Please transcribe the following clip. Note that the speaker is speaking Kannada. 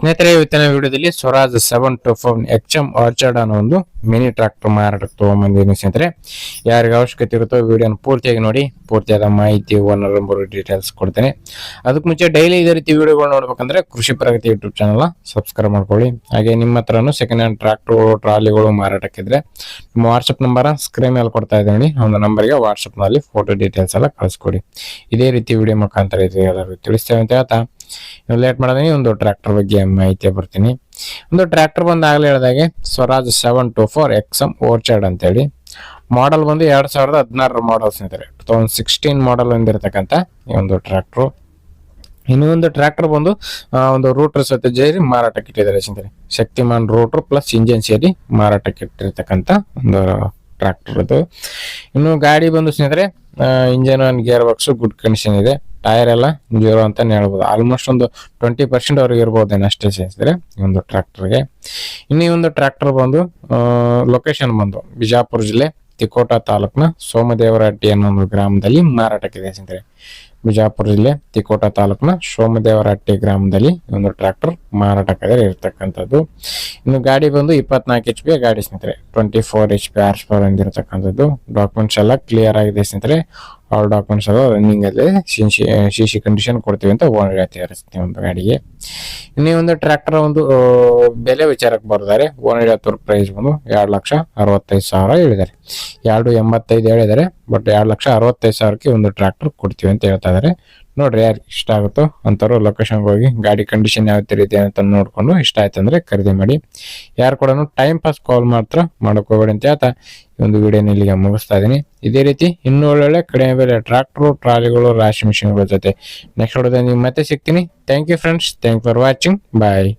ಸ್ನೇಹಿತರೆ, ಇವತ್ತಿನ ವಿಡಿಯೋದಲ್ಲಿ Swaraj seven two four H M orchard ಅನ್ನೋ ಒಂದು ಮಿನಿ ಟ್ರಾಕ್ಟರ್ ಮಾರಾಟಕ್ಕೆ ತಗೊಂಬಂದಿದ್ದೀನಿ ಸ್ನೇಹಿತರೆ. ಯಾರಿಗೆ ಅವಶ್ಯಕತೆ ಇರುತ್ತೋ ವಿಡಿಯೋನ ಪೂರ್ತಿಯಾಗಿ ನೋಡಿ, ಪೂರ್ತಿಯಾದ ಮಾಹಿತಿ ಓನರ್ ನಂಬರ್ ಡೀಟೇಲ್ಸ್ ಕೊಡ್ತೇನೆ. ಅದಕ್ಕೆ ಮುಂಚೆ ಡೈಲಿ ಇದೇ ರೀತಿ ವಿಡಿಯೋಗಳು ನೋಡ್ಬೇಕಂದ್ರೆ ಕೃಷಿ ಪ್ರಗತಿ ಯೂಟ್ಯೂಬ್ ಚಾನಲ್ ಸಬ್ಸ್ಕ್ರೈಬ್ ಮಾಡ್ಕೊಳ್ಳಿ. ಹಾಗೆ ನಿಮ್ಮ ಹತ್ರನೂ ಸೆಕೆಂಡ್ ಹ್ಯಾಂಡ್ ಟ್ರಾಕ್ಟರ್ಗಳು ಟ್ರಾಲಿಗಳು ಮಾರಾಟಕ್ಕಿದ್ರೆ ನಿಮ್ಮ ವಾಟ್ಸಪ್ ನಂಬರ್ ಸ್ಕ್ರೀನ್ ಮೇಲೆ ಕೊಡ್ತಾ ಇದ್ದೀನಿ ಒಂದು ನಂಬರ್ಗೆ ವಾಟ್ಸಪ್ನಲ್ಲಿ ಫೋಟೋ ಡೀಟೇಲ್ಸ್ ಎಲ್ಲ ಕಳಿಸ್ಕೊಡಿ. ಇದೇ ರೀತಿ ವಿಡಿಯೋ ಮುಖಾಂತರ ಇದೆ ಎಲ್ಲರೂ ತಿಳಿಸ್ತೇವೆ ಅಂತ ಹೇಳ್ತಾ ಲೇಟ್ ಮಾಡೋದೀನಿ ಒಂದು ಟ್ರ್ಯಾಕ್ಟರ್ ಬಗ್ಗೆ ಮಾಹಿತಿ ಬರ್ತೀನಿ. ಒಂದು ಟ್ರ್ಯಾಕ್ಟರ್ ಬಂದ್ ಆಗ್ಲೇ ಹೇಳಿದಾಗೆ, Swaraj seven two four X M orchard ಅಂತೇಳಿ. ಮಾಡಲ್ ಬಂದು ಎರಡ್ ಸಾವಿರದ ಹದಿನಾರರ ಮಾಡಲ್ಸ್ ಸ್ನೇಹಿತರೆ ಟೂ ತೌಸಂಡ್ ಸಿಕ್ಸ್ಟೀನ್ ಮಾಡಲ್ ಹೊಂದಿರತಕ್ಕಂಥ ಈ ಒಂದು ಟ್ರ್ಯಾಕ್ಟ್ರು ಇನ್ನೊಂದು ಟ್ರ್ಯಾಕ್ಟರ್ ಬಂದು ಒಂದು ರೂಟರ್ ಸಹಿತ ಜೈರಿ ಮಾರಾಟಕ್ಕೆ ಇಟ್ಟಿದ್ದಾರೆ ಸ್ನೇಹಿತರೆ ಶಕ್ತಿಮಾನ್ ರೋಟರ್ ಪ್ಲಸ್ ಇಂಜಿನ್ ಸೇರಿ ಮಾರಾಟಕ್ಕೆ ಇಟ್ಟಿರ್ತಕ್ಕಂಥ ಒಂದು ಟ್ರ್ಯಾಕ್ಟರ್ ಇದು ಇನ್ನು ಗಾಡಿ ಬಂದು ಸ್ನೇಹಿತರೆ engine gear box good condition ಇದೆ. ಟೈರ್ ಎಲ್ಲ ಜೀರೋ ಅಂತಾನೆ ಹೇಳ್ಬೋದು. ಆಲ್ಮೋಸ್ಟ್ ಒಂದು ಟ್ವೆಂಟಿ ಪರ್ಸೆಂಟ್ ಅವ್ರಿಗೆ ಇರ್ಬೋದೇನು ಅಷ್ಟೇ ಸೇರಿಸಿದ್ರೆ ಈ ಒಂದು ಟ್ರ್ಯಾಕ್ಟರ್ಗೆ ಇನ್ನು ಈ ಒಂದು ಟ್ರ್ಯಾಕ್ಟರ್ ಬಂದು ಲೊಕೇಶನ್ ಬಂದು ಬಿಜಾಪುರ ಜಿಲ್ಲೆ ತಿಕೋಟಾ ತಾಲೂಕಿನ ಸೋಮದೇವರಹಟ್ಟಿ ಅನ್ನೋ ಒಂದು ಗ್ರಾಮದಲ್ಲಿ ಮಾರಾಟಕ್ಕಿದೆ ಸ್ನೇಹಿತರೆ. ಬಿಜಾಪುರ ಜಿಲ್ಲೆ ತಿಕೋಟ ತಾಲೂಕಿನ ಸೋಮದೇವರಹಟ್ಟಿ ಗ್ರಾಮದಲ್ಲಿ ಒಂದು ಟ್ರ್ಯಾಕ್ಟರ್ ಮಾರಾಟಕ್ಕೆ ಇರತಕ್ಕಂಥದ್ದು. ಇನ್ನು ಗಾಡಿ ಬಂದು ಇಪ್ಪತ್ನಾಲ್ಕು ಎಚ್ ಪಿ ಗಾಡಿ ಸ್ನೇಹಿತರೆ. Twenty four H P horse power ಹೊಂದಿರತಕ್ಕಂಥದ್ದು documents ಎಲ್ಲ ಕ್ಲಿಯರ್ ಆಗಿದೆ ಸ್ನೇಹಿತರೆ. ಆಲ್ ಡಾಕ್ಯುಮೆಂಟ್ಸ್ ಎಲ್ಲ ರನ್ನಿಂಗ್ ಅಲ್ಲಿ ಸಿ ಸಿ ಕಂಡೀಷನ್ ಕೊಡ್ತೀವಿ ಅಂತ ಓನರ್ ಹೇಳ್ತಿದ್ದಾರೆ ಒಂದು ಗಾಡಿಗೆ. ಇನ್ನೇ ಒಂದು ಟ್ರ್ಯಾಕ್ಟರ್ ಒಂದು ಬೆಲೆ ವಿಚಾರಕ್ಕೆ ಬರ್ತಾರೆ ಓನರ್ ಹತ್ತು ಪ್ರೈಸ್ ಬಂದು ಎರಡು ಲಕ್ಷ ಅರವತ್ತೈದು ಸಾವಿರ ಹೇಳಿದ್ದಾರೆ. ಎರಡು ಎಂಬತ್ತೈದು ಹೇಳಿದ್ದಾರೆ ಬಟ್ ಎರಡು ಲಕ್ಷ ಅರವತ್ತೈದು ಸಾವಿರಕ್ಕೆ ಒಂದು ಟ್ರ್ಯಾಕ್ಟರ್ ಕೊಡ್ತೀವಿ ಅಂತ ಹೇಳ್ತಾ ಇದಾರೆ. ನೋಡ್ರಿ ಯಾರಿಗೆ ಇಷ್ಟ ಆಗುತ್ತೋ ಅಂಥವ್ರು ಲೊಕೇಶನ್ಗೆ ಹೋಗಿ ಗಾಡಿ ಕಂಡೀಷನ್ ಯಾವ ರೀತಿ ಅಂತ ನೋಡ್ಕೊಂಡು ಇಷ್ಟ ಆಯ್ತು ಅಂದ್ರೆ ಖರೀದಿ ಮಾಡಿ. ಯಾರು ಕೂಡ ಟೈಮ್ ಪಾಸ್ ಕಾಲ್ ಮಾತ್ರ ಮಾಡಕ್ ಅಂತ ಹೇಳ್ತಾ ಈ ಒಂದು ವಿಡಿಯೋನ ಇಲ್ಲಿಗೆ ಮುಗಿಸ್ತಾ ಇದೀನಿ ಇದೇ ರೀತಿ ಇನ್ನೂ ಒಳ್ಳೊಳ್ಳೆ ಕಡಿಮೆ ಬೆಲೆ ಟ್ರಾಕ್ಟರ್ ಟ್ರಾಲಿಗಳು ರಾಶಿ ಮಿಷಿನ್ಗಳ ಜೊತೆ. ನೆಕ್ಸ್ಟ್ ವಿಡಿಯೋದಲ್ಲಿ ನೀವು ಮತ್ತೆ ಸಿಗ್ತೀನಿ. Thank you friends thank for watching bye